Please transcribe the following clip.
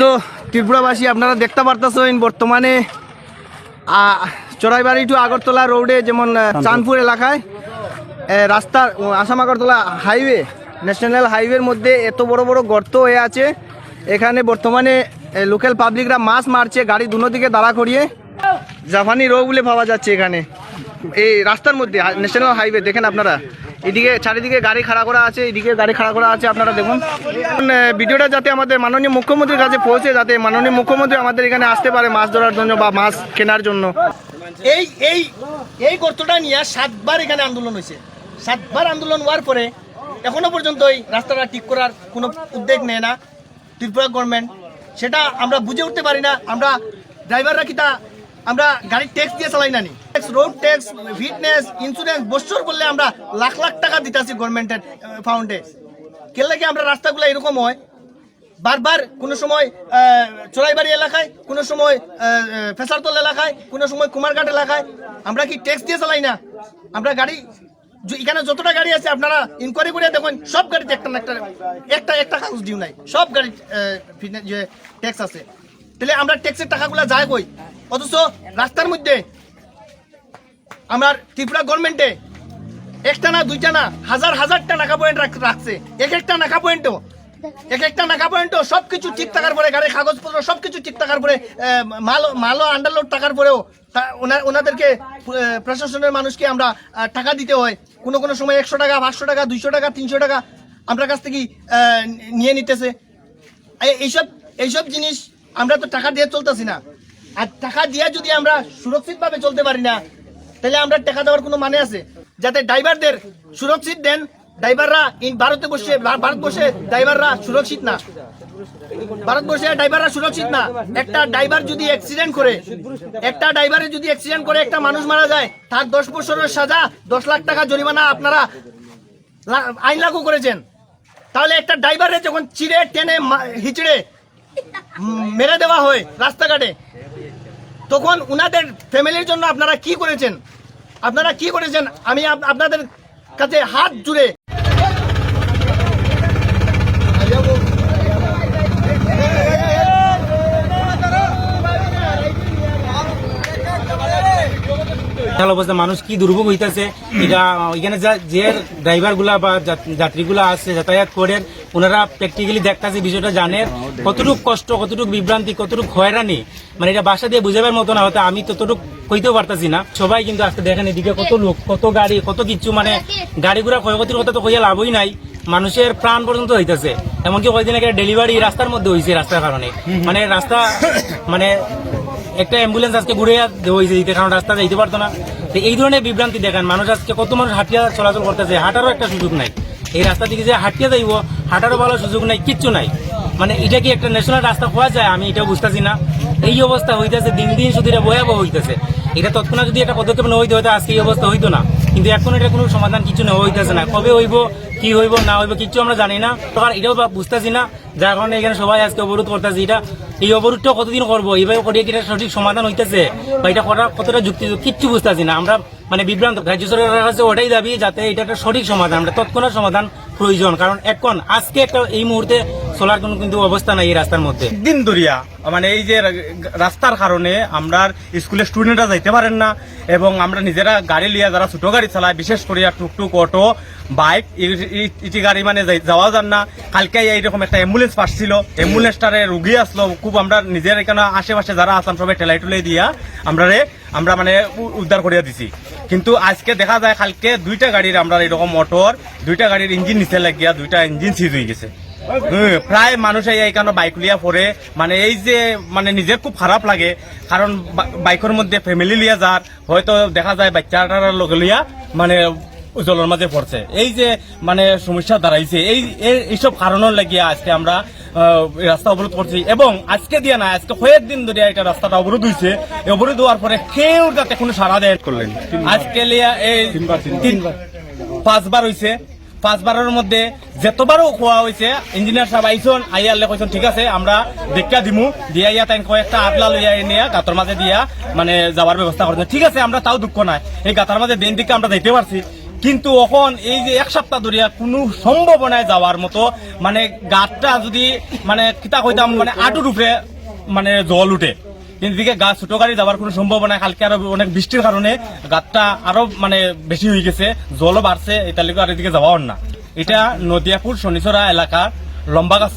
তো ত্রিপুরাবাসী আপনারা দেখতে পারতেছেন বর্তমানে চড়াইবাড়ি টু আগরতলা রোডে যেমন চাঁদপুর। এলাকায় রাস্তার আসাম আগরতলা হাইওয়ে ন্যাশনাল হাইওয়ের মধ্যে এত বড় বড় গর্ত হয়ে আছে। এখানে বর্তমানে লোকাল পাবলিকরা মাছ মারছে গাড়ি দুনো দিকে দাঁড়া করিয়ে। জাপানি রোগ বলে পাওয়া যাচ্ছে এখানে। এই রাস্তার মধ্যে ন্যাশনাল হাইওয়ে দেখেন আপনারা। এদিকে চারিদিকে গাড়ি খাড়া করা আছে, এদিকে গাড়ি খাড়া করা আছে, আপনারা দেখুন। ভিডিওটা যাতে আমাদের মাননীয় মুখ্যমন্ত্রীর কাছে পৌঁছে, যাতে মাননীয় মুখ্যমন্ত্রী আমাদের এখানে আসতে পারে মাছ ধরার জন্য বা মাছ কেনার জন্য। এই এই এই গর্তটা নিয়ে সাতবার এখানে আন্দোলন হয়েছে। সাতবার আন্দোলন হওয়ার পরে এখনও পর্যন্ত এই রাস্তাটা ঠিক করার কোনো উদ্যোগ নেয় না ত্রিপুরা গভর্নমেন্ট সেটা আমরা বুঝে উঠতে পারি না। আমরা ড্রাইভাররা কি তা আমরা গাড়ির ট্যাক্স দিয়ে চালাই না নি? Tax road tax fitness insurance বছর আমরা লাখ লাখ টাকা দিতেছি গভর্নমেন্টের ফাউন্ডে আমরা রাস্তাগুলো এরকম হয়? বারবার কোনো সময় চোরাইবাড়ি এলাকায়, কোনো সময় ফেসারতল এলাকায়, কোনো সময় কুমারঘাট এলাকায় আমরা কি ট্যাক্স দিয়ে চালাই না? আমরা গাড়ি এখানে যতটা গাড়ি আছে আপনারা ইনকোয়ারি করে দেখুন, সব গাড়িতে একটা না একটা একটা একটা কাগজ ডিউ নাই। সব গাড়ি ট্যাক্স আছে। তাহলে আমরা ট্যাক্সের টাকাগুলো যায় কই? অথচ রাস্তার মধ্যে আমার ত্রিপুরা গভর্নমেন্টে একটা না, দুইটা না, হাজার, হাজারটা নাকা পয়েন্ট রাখ- রাখছে। এক একটা নাকা পয়েন্টও এক একটা নাকা পয়েন্টও সবকিছু ঠিক থাকার পরে, গাড়ির কাগজপত্র সবকিছু ঠিক থাকার পরে মাল মালও আন্ডারলোড টাকার পরেও ওনাদেরকে প্রশাসনের মানুষকে আমরা টাকা দিতে হয়। কোনো কোনো সময় একশো টাকা, পাঁচশো টাকা, দুইশো টাকা, তিনশো টাকা আমরা কাছ থেকে নিয়ে নিতেছে। এইসব এইসব জিনিস আমরা তো টাকা দিয়ে চলতেছি না। আর টাকা দিয়ে যদি আমরা সুরক্ষিতভাবে চলতে পারি না তাহলে আমরা টাকা দেওয়ার কোনো মানে আছে? যাতে ড্রাইভারদের সুরক্ষিত দেন, ড্রাইভাররা ভারতে বসে ভারতবর্ষে ড্রাইভাররা সুরক্ষিত না। ভারতবর্ষে ড্রাইভাররা সুরক্ষিত না। একটা ড্রাইভার যদি অ্যাক্সিডেন্ট করে, একটা ড্রাইভারের যদি অ্যাক্সিডেন্ট করে একটা মানুষ মারা যায়, তার দশ বছরের সাজা, দশ লাখ টাকা জরিমানা আপনারা আইন লাগু করেছেন। তাহলে একটা ড্রাইভারে যখন চিড়ে, টেনে হিচড়ে মেরে দেওয়া হয় রাস্তাঘাটে তখন উনাদের ফ্যামিলির জন্য আপনারা কি করেছেন? আপনারা কি করেছেন? আমি আপ- আপনাদের কাছে হাত জুড়ে বিশাল অবস্থা মানুষ কি দুর্ভোগ হইতেছে এটা এখানে যা- যে ড্রাইভারগুলা বা যাত্রীগুলা আছে, যাতায়াত করেন ওনারা প্র্যাকটিক্যালি দেখতেছে, বিষয়টা জানেন কতটুকু কষ্ট, কতটুকু বিভ্রান্তি কতটুকু হয়রানি মানে এটা বাসা দিয়ে বুঝাবার মতো না হয়তো আমি ততটুকু কইতেও পারতাছি না। সবাই কিন্তু আজকে দেখেন এদিকে কত লোক, কত গাড়ি, কত কিছু মানে গাড়িগুলা ক্ষয়ক্ষতির কথা তো কইয়া লাভই নাই, মানুষের প্রাণ পর্যন্ত হইতেছে এমনকি কয়েকদিন আগে ডেলিভারি রাস্তার মধ্যে হয়েছে রাস্তার কারণে মানে রাস্তা মানে একটা অ্যাম্বুলেন্স আজকে ঘুরে হয়েছে দিতে কারণ রাস্তা যাইতে পারতো না। তো এই ধরনের বিভ্রান্তি দেখান। মানুষ আজকে কত মানুষ হাঁটিয়া চলাচল করতেছে, হাঁটারও একটা সুযোগ নাই। এই রাস্তা থেকে যে হাঁটিয়া যাইব, হাঁটারও ভালো সুযোগ নাই, কিচ্ছু নাই। মানে এটা কি একটা ন্যাশনাল রাস্তা হওয়া যায়? আমি এটাও বুঝতেছি না। এই অবস্থা হইতেছে, দিন দিন শুধু এটা ভয়াবহ হইতেছে। এটা তৎক্ষণাৎ যদি একটা পদক্ষেপ না হইতে, হয়তো আজকে এই অবস্থা হইতো না। কিন্তু এখন এটা কোনো সমাধান কিছু নেওয়া হইতেছে না। কবে হইব, কি হইব, না হইব, কিচ্ছু আমরা জানি না। তো আর এটাও বুঝতেছি না। যার কারণে এখানে সবাই আজকে অবরোধ করতেছে। এটা এই অবরোধটা কতদিন করব? এইভাবে করিয়ে কি সঠিক সমাধান হইতেছে? বা এটা করা কতটা যুক্তি কিচ্ছু বুঝতেছি না। আমরা মানে বিভ্রান্ত। রাজ্য সরকারের কাছে ওটাই দাবি, যাতে এটা একটা সঠিক সমাধান আমরা তৎক্ষণাৎ সমাধান প্রয়োজন, কারণ এখন আজকে একটা এই মুহূর্তে চলার কোনো কিন্তু অবস্থা নাই এই রাস্তার মধ্যে। দিন ধরিয়া মানে এই যে রাস্তার কারণে আমরা স্কুলের স্টুডেন্টরা যাইতে পারেন না, এবং আমরা নিজেরা গাড়ি লিয়া যারা ছোট গাড়ি চালায়, বিশেষ করে টুকটুক অটো, বাইক ইটি গাড়ি মানে যাওয়া যান না। কালকে এইরকম একটা অ্যাম্বুলেন্স পাচ্ছিল অ্যাম্বুলেন্সটারে রুগী আসলো, খুব আমরা নিজের এখানে আশেপাশে যারা আসাম সবাই ঠেলাই টুলাই দিয়া আমরা আমরা মানে উদ্ধার করিয়া দিছি। কিন্তু আজকে দেখা যায় কালকে দুইটা গাড়ির আমরা এরকম মোটর দুইটা গাড়ির ইঞ্জিন নিচে লাগিয়া দুইটা ইঞ্জিন সিজ হয়ে গেছে। হুম, প্রায় মানুষ এই এখানে বাইক লিয়া পরে মানে এই যে মানে নিজের খুব খারাপ লাগে কারণ বাইকের মধ্যে ফ্যামিলি লিয়া যার হয়তো দেখা যায় বাচ্চাটার লগে লিয়া মানে জলের মাঝে পড়ছে। এই যে মানে সমস্যা দাঁড়াইছে এই এই- এইসব কারণের লাগিয়া আজকে আমরা রাস্তা অবরোধ করছি। এবং আজকে দিয়ে না আজকে কয়েকদিন ধরে এটা রাস্তাটা অবরোধ হয়েছে অবরোধ হওয়ার পরে কেউ যাতে কোনো সারা দেয় করলেন। আজকে লিয়া এই পাঁচবার হয়েছে পাঁচবারের মধ্যে যতবারও খোয়া হয়েছে ইঞ্জিনিয়ার সাহেব আইসন আইয়ারলে কইসন ঠিক আছে আমরা দেখা দিমু। দিয়া ইয়া তাই কয়েকটা আটলা লইয়া নিয়ে গাতর মাঝে দিয়া মানে যাওয়ার ব্যবস্থা করছেন ঠিক আছে আমরা তাও দুঃখ নাই। এই গাতার মাঝে দিন দিকে আমরা যাইতে পারছি। কিন্তু এখন এই যে এক সপ্তাহ ধরে কোনো সম্ভাবনায় যাওয়ার মতো মানে গাছটা যদি মানে কিতা কইতাম মানে আটুর উপরে মানে জল উঠে এদিকে গাছ ছোট গাড়ি যাওয়ার কোনো সম্ভাবনা নাই। কালকে আরও অনেক বৃষ্টির কারণে গাছটা আরও মানে বেশি হয়ে গেছে, জলও বাড়ছে এটার লিগে আর এদিকে যাওয়াও না এটা নদিয়াপুর শনিচরা এলাকার লম্বা গাছ